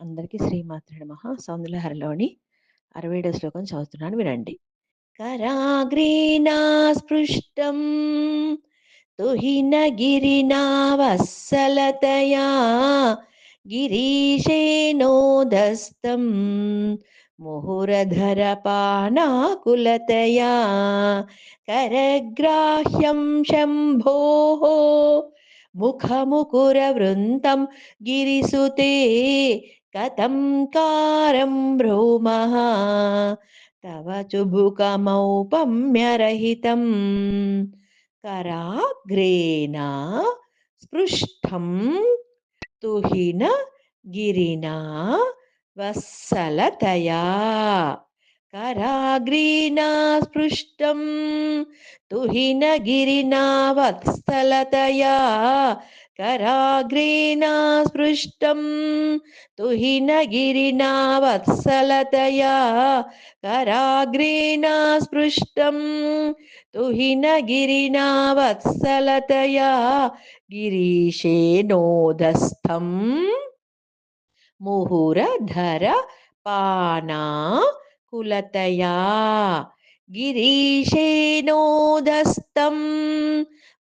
అందరికీ శ్రీమాత్రే నమః. సౌందర్యహరలోని 67 శ్లోకం చదువుతున్నాను వినండి. కరాగ్రీనా స్పృష్టం తుహిన గిరినా వత్సలతయా గిరీశేనోదస్తం ముహురధరపానాకులతయా కరగ్రాహ్యం శంభోः ముఖముకురవృంతం గిరిసుతే कथं कारं भ्रूमः तव चुबुकमौपम्यरहितं कराग्रेण स्पृष्टं तुहिन गिरिना वत्सलतया। कराग्रीणा स्पृष्टं तुहिनगिरिना वत्सलतया। कराग्रेणा स्पृष्टं तुहिनगिरिना वत्सलतया कराग्रेणा स्पृष्टं तुहिनगिरिना वत्सलतया गिरीशेनोदस्थं मुहुरधर पाना कुलतया गिरीशेनोदस्तं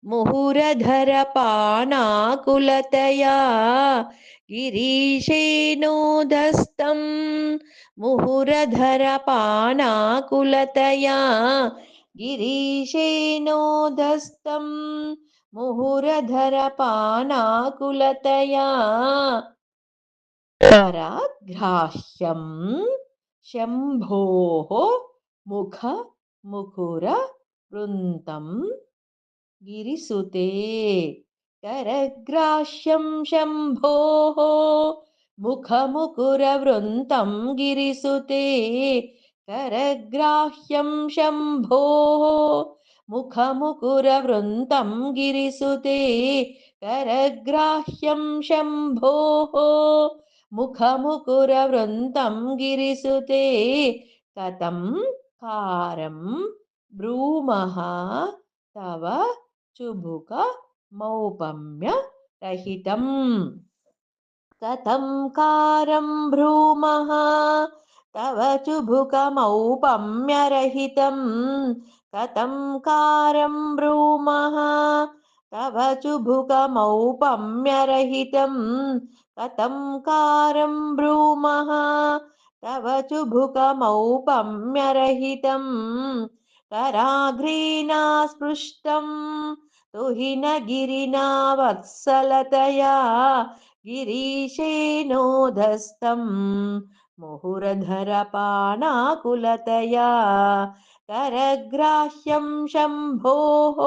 मुहुरधरपानाकुलतया गिरीशेनोदस्तं मुहुरधरपानाकुलतया गिरीशेनोदस्तं मुहुरधरपानाकुलतया कराग्राह्यं शम्भोः मुख मुकुर वृन्तं गिरिसुते। करग्राह्यं शम्भोः। मुखमुकुरवृन्तं गिरिसुते। करग्राह्यं शम्भोः। मुखमुकुरवृन्तं गिरिसुते। करग्राह्यं शम्भोः। मुखमुकुरवृन्तं गिरिसुते। कथं कारं ब्रूमः तव चुबुकमौपम्यरहितम् कथं कारं भ्रूमः तव चुबुकमौपम्यरहितं कथं कारं ब्रूमः तव चुबुकमौपम्यरहितं कथं कारं ब्रूमः तव चुबुकमौपम्यरहितं कराग्रेणा स्पृष्टं तुहिनगिरिना वत्सलतया गिरीशेनोदस्तं मुहुरधरपानाकुलतया करग्राह्यं शम्भोः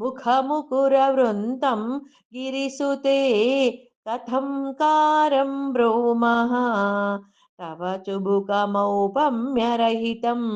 मुखमुकुरवृन्तं गिरिसुते कथं कारं ब्रूमः तव चुबुकमौपम्यरहितम्